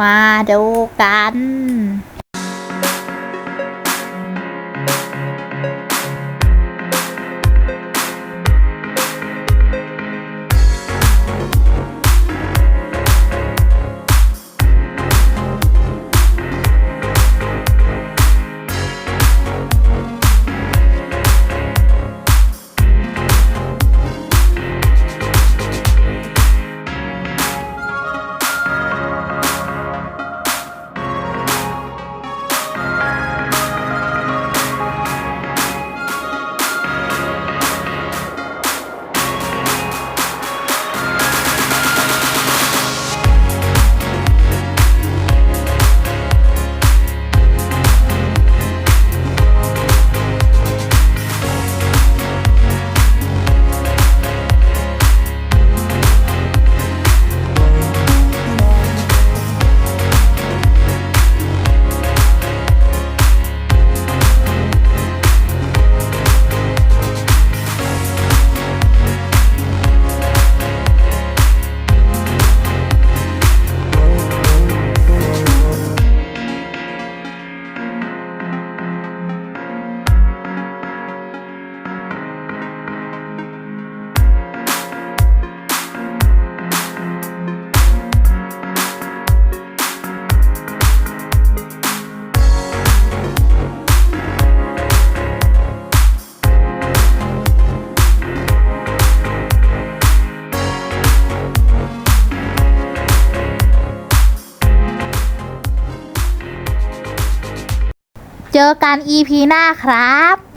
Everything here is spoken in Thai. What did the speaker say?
มาดูกัน เจอกัน EP หน้าครับ